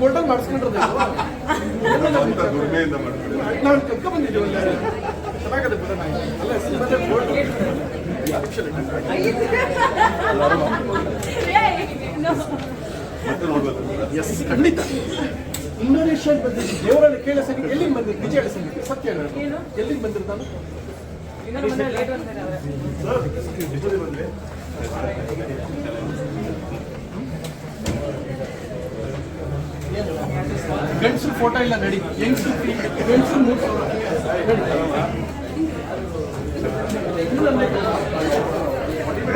Golden ಮಾಡಿಸ್ಕೊಂಡಿರೋದು ಅಂತ ದುರ್ಮೆಯಿಂದ ಮಾಡ್ಬಿಡಿ ನಾನು ಕದ್ಕ ಬಂದಿದ್ದೀವಿ ಚೆನ್ನಾಗದೆ ಬರೋಣ ಅಲ್ಲ ಸಿನಿಮಾದಲ್ಲಿ ಗೋಲ್ಡ್ ಎಸ್ ಖಂಡಿತ. ಇಂಡೋನೇಷ್ಯನ್ ಬಂದಿದ್ದು? ದೇವರಲ್ಲಿ ಕೇಳ ಸಂಗೀತ ಎಲ್ಲಿಗೆ ಬಂದಿದ್ದು ನಿಜ ಹೇಳಿ ಸಂಗೀತ ಸತ್ಯ ಎಲ್ಲಿಗೆ ಬಂದಿರ್ತಾನು ಗಂಡಸರು ಫೋಟೋ ಇಲ್ಲ ನಡಿ. ಹೆಂಗಸರು ಗಂಡಸರು ಮೂರು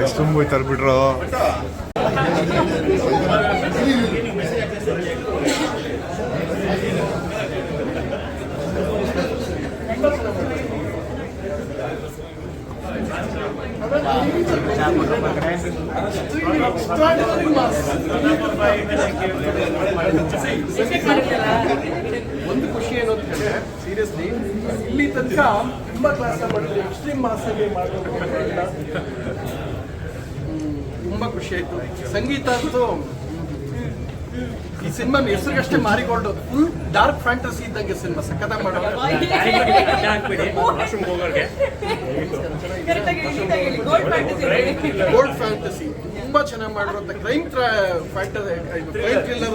ಎಷ್ಟು ತುಂಬೋಯ್ತಾರೆ ಬಿಡ್ರು ಒಂದು ಖುಷಿ ಏನು ಅಂತ ಹೇಳಿದ್ರೆ ಸೀರಿಯಸ್ಲಿ ಇಲ್ಲಿ ತನಕ ತುಂಬಾ ಕ್ಲಾಸ್ ಮಾಡಿದ್ರು ಎಕ್ಸ್ಟ್ರೀಮ್ ಮಾಸ್ ಅಲ್ಲಿ ಮಾಡೋದು ಅಂತ. ತುಂಬಾ ಖುಷಿ ಆಯ್ತು. ಸಂಗೀತ ಅಂತೂ ಈ ಸಿನಿಮಾ ಹೆಸರಿಗಷ್ಟೇ ಮಾರಿಕೊಂಡು ಫುಲ್ ಡಾರ್ಕ್ ಫ್ಯಾಂಟಸಿ ಇದ್ದಂಗೆ ಸಿನಿಮಾ ಸಖತ್ತಾಗಿ ಮಾಡೋದು. ಗೋಲ್ಡ್ ಫ್ಯಾಂಟಸಿ ತುಂಬಾ ಚೆನ್ನಾಗಿ ಮಾಡಿರುವಂತ ಕ್ರೈಮ್ ಫ್ಯಾಂಟಸಿ ಕ್ರೈಮ್ ಥ್ರಿಲ್ಲರ್.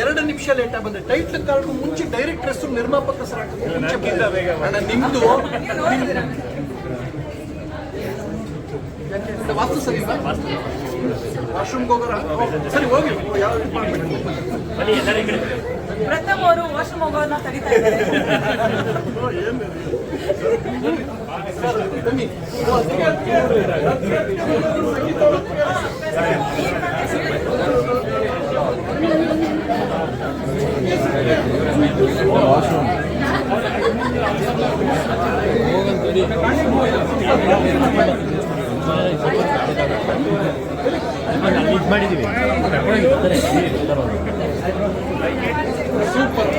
ಎರಡು ನಿಮಿಷ ಲೇಟ್ ಬಂದ್ರೆ ಟೈಟ್ಲ್ ಕಾರ್ಡ್ ಮುಂಚೆ ಡೈರೆಕ್ಟ್ ಹೆಸರು ನಿರ್ಮಾಪಕ ಹೆಸರು ನಿಮ್ದು? ವಾಸ್ತು ಸರಿ. ವಾಶ್ರೂಮ್ಗೆ ಹೋಗೋರ ಸರಿ ಹೋಗಿ ಯಾವ ಪ್ರಥಮ್ ಅವರು ವಾಶ್ರೂಮ್ ಹೋಗೋರ್ನ ತಡಿತಾ ಇದ್ದಾರೆ ಬನ್ನಿ ಸಂಗೀತ ಅವ್ರು ಸೂಪರ್